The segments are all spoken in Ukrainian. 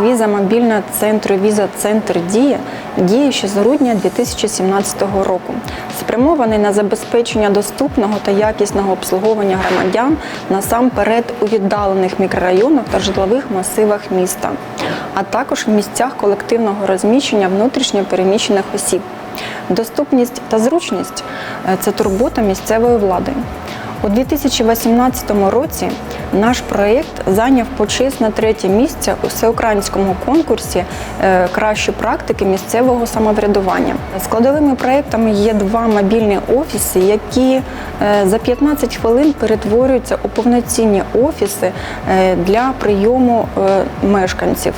Віза мобільна центру Віза Центр Дія діє ще з грудня 2017 року. Спрямований на забезпечення доступного та якісного обслуговування громадян насамперед у віддалених мікрорайонах та житлових масивах міста, а також в місцях колективного розміщення внутрішньо переміщених осіб. Доступність та зручність це турбота місцевої влади. У 2018 році наш проєкт зайняв почесне третє місце у всеукраїнському конкурсі е, Кращі практики місцевого самоврядування. Складовими проєктами є два мобільні офіси, які е, за 15 хвилин перетворюються у повноцінні офіси е, для прийому мешканців.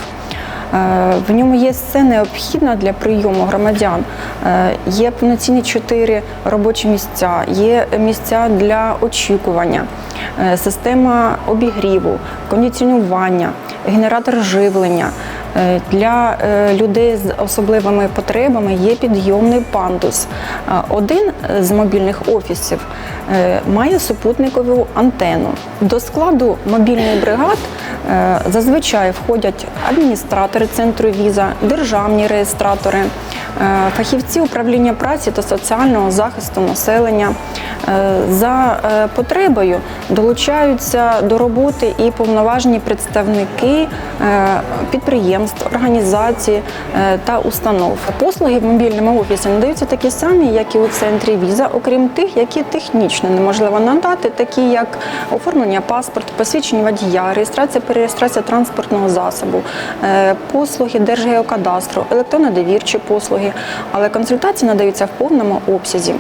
Е, В ньому є все необхідне для прийому громадян. Е, Є повноцінні чотири робочі місця, є місця для очікування, е, система обігріву, кондиціонування, генератор живлення. Е, Для е, людей з особливими потребами є підйомний пандус. Е, Один з мобільних офісів має супутникову антенну. До складу мобільних бригад зазвичай входять адміністратори центру віза, державні реєстратори, фахівці управління праці та соціального захисту населення. Е, За е, потребою долучаються до роботи і повноважені представники е, підприємств, організацій е, та установ. Послуги в мобільному офісі надаються такі самі, як і у центрі віза, окрім тих, які технічно неможливо надати, такі як оформлення паспорту, посвідчення водія, реєстрація перереєстрація транспортного засобу, е, послуги Держгеокадастру, електронно-довірчі послуги, але консультації надаються в повному обсязі.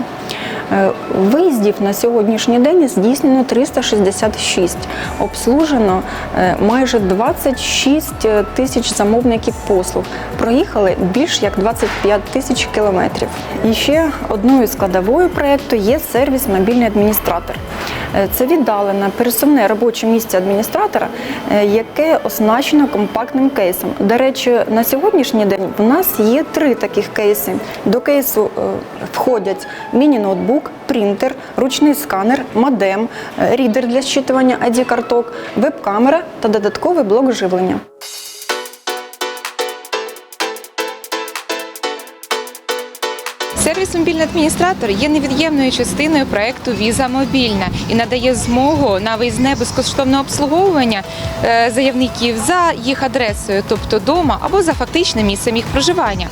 Е, Виїздів на сьогоднішній день здійснено 366. Обслужено е, майже 26 тисяч замовників послуг. Проїхали більш як 25 тисяч кілометрів. І ще одною складовою проєкту є сервіс мобільний адміністратор. Е, Це віддалене пересувне робоче місце адміністратора, е, яке оснащено компактним кейсом. До речі, на сьогоднішній день в нас є три таких кейси. До кейсу е, входять міні-ноутбук, принтер, ручний сканер, модем, рідер для зчитування ID-карток, веб-камера та додатковий блок живлення. Сервіс мобільний адміністратор є невід'ємною частиною проекту Віза Мобільна і надає змогу на виїзне безкоштовне обслуговування е, заявників за їх адресою, тобто дома або за фактичним місцем їх проживання.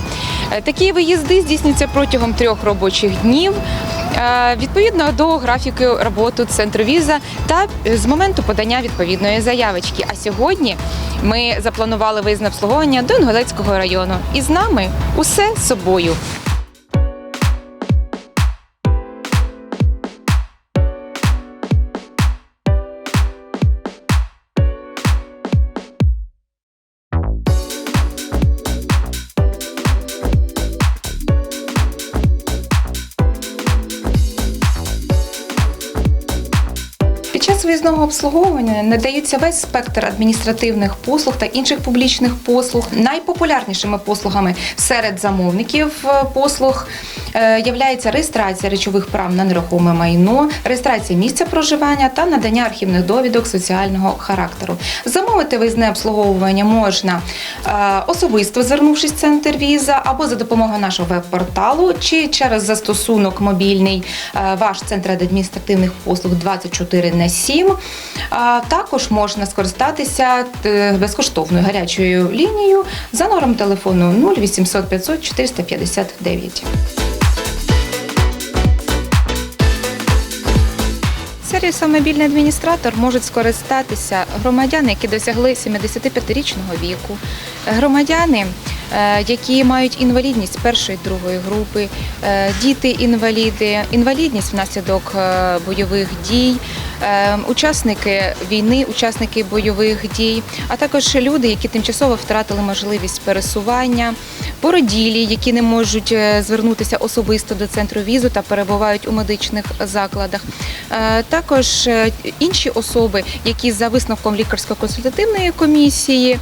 Е, Такі виїзди здійснюються протягом трьох робочих днів. е, Відповідно до графіку роботи центру віза та з моменту подання відповідної заявочки. А сьогодні ми запланували виїзне обслуговування до Інгулецького району. І з нами усе собою. Під час виїзного обслуговування надається весь спектр адміністративних послуг та інших публічних послуг. Найпопулярнішими послугами серед замовників е, послуг е, являється реєстрація речових прав на нерухоме майно, реєстрація місця проживання та надання архівних довідок соціального характеру. Замовити виїзне обслуговування можна е, особисто звернувшись в центр віза або за допомогою нашого веб-порталу, чи через застосунок мобільний ваш центр адміністративних послуг 24 на 7. А Також можна скористатися е, безкоштовною гарячою лінією за номером телефону 0800 500 459. Сервісом мобільний адміністратор можуть скористатися громадяни, які досягли 75-річного віку, громадяни, е, які мають інвалідність першої другої групи, е, діти-інваліди, інвалідність внаслідок бойових дій, учасники війни, учасники бойових дій, а також люди, які тимчасово втратили можливість пересування, породілі, які не можуть е, звернутися особисто до центру візу та перебувають у медичних закладах. Е, Також е, інші особи, які за висновком лікарсько-консультативної комісії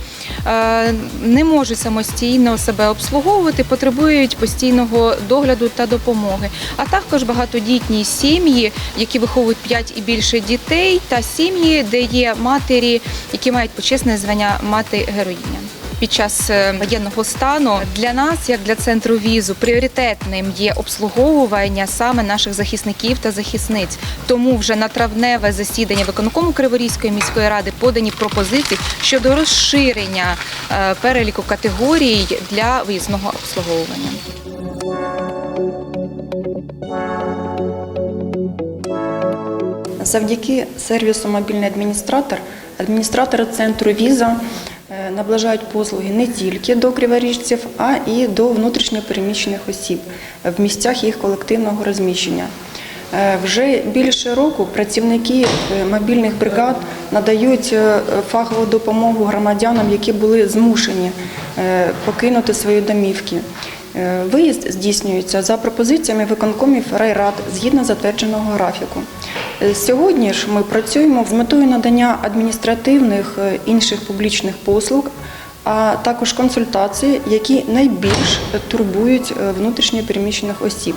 не можуть самостійно себе обслуговувати, потребують постійного догляду та допомоги. А також багатодітні сім'ї, які виховують 5 і більше дітей, та сім'ї, де є матері, які мають почесне звання мати героїня. Під час е, воєнного стану для нас, як для центру візу, пріоритетним є обслуговування саме наших захисників та захисниць. Тому вже на травневе засідання виконкому Криворізької міської ради подані пропозиції щодо розширення е, переліку категорій для виїзного обслуговування. Завдяки сервісу Мобільний адміністратор адміністратори центру віза наближають послуги не тільки до криворіжців, а і до внутрішньопереміщених осіб в місцях їх колективного розміщення. Е, Вже більше року працівники е, мобільних бригад надають е, фахову допомогу громадянам, які були змушені покинути свої домівки. Виїзд здійснюється за пропозиціями виконкомів райрад згідно затвердженого графіку. Е, Сьогодні ж ми працюємо з метою надання адміністративних е, інших публічних послуг, а також консультацій, які найбільш турбують внутрішньопереміщених внутрішньо переміщених осіб.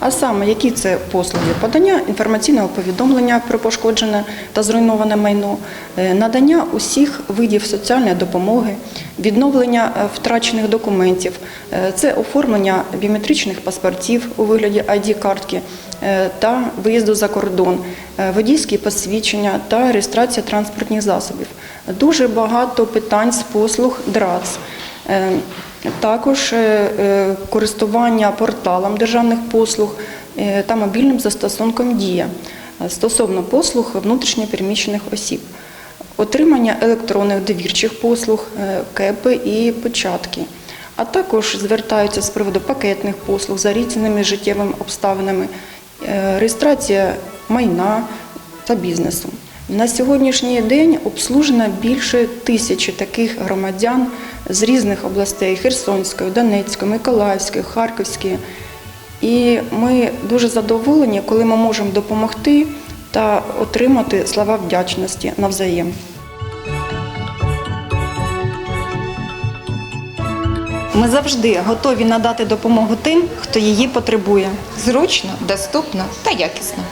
А саме, які це послуги? Подання інформаційного повідомлення про пошкоджене та зруйноване майно, е, надання усіх видів соціальної допомоги, відновлення е, втрачених документів, е, це оформлення біометричних паспортів у вигляді ID-картки е, та виїзду за кордон, водійські посвідчення та реєстрація транспортних засобів. Дуже багато питань з послуг ДРАЦ. Також е, е, користування порталом державних послуг е, та мобільним застосунком Дія стосовно послуг внутрішньопереміщених осіб, отримання електронних довірчих послуг, КЕПи і початки. А також звертаються з приводу пакетних послуг за різними життєвими обставинами, реєстрація майна та бізнесу. На сьогоднішній день обслужено більше тисячі таких громадян з різних областей Херсонської, Донецької, Миколаївської, Харківської. І ми дуже задоволені, коли ми можемо допомогти та отримати слова вдячності навзаєм. Ми завжди готові надати допомогу тим, хто її потребує. Зручно, доступно та якісно.